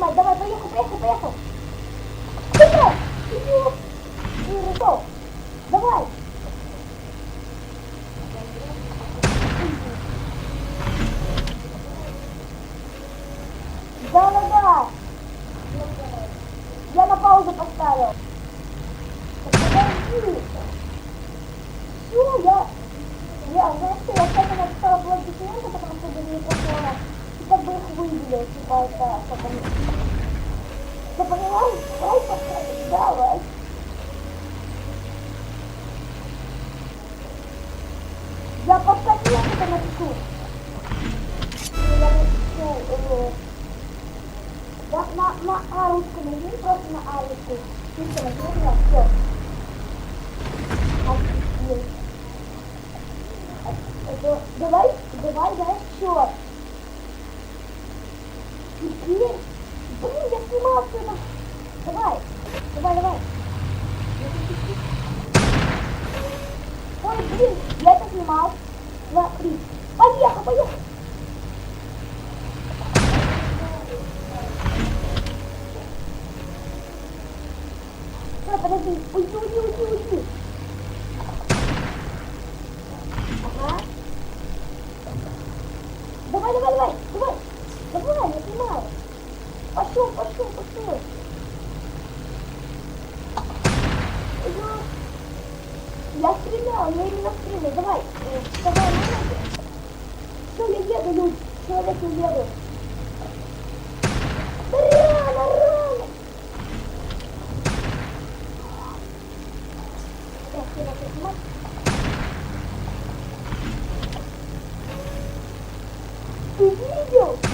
снимать. Давай, поехал, поехал, поехал. Давай! Иди. Давай. Да, да, да. Я на паузу поставил. Подожди. Все. Я, выделил, типа это... Как они... Ты? Давай поставим. Давай. Я поставил это напишу. Я напишу... э, да, на, на А ручку нажми, просто на А. Чисто нажми, на все. Давай, давай, давай, счет. Теперь, блин, я снимал все это. Давай, давай, давай. Ой, блин, я это снимал. Смотри. Поехал, поехал. Стой, подожди, уйди, уйди, уйди, уйди. Ага. Давай, давай, давай, давай. Давай, я снимаю. Пошел, пошел, пошел. Я... я стрелял, я именно стрелял. Э, давай, давай, на ноги. Все, я еду, Люд. Человек не еду. Рано, рано. Так, я хочу Ты видел?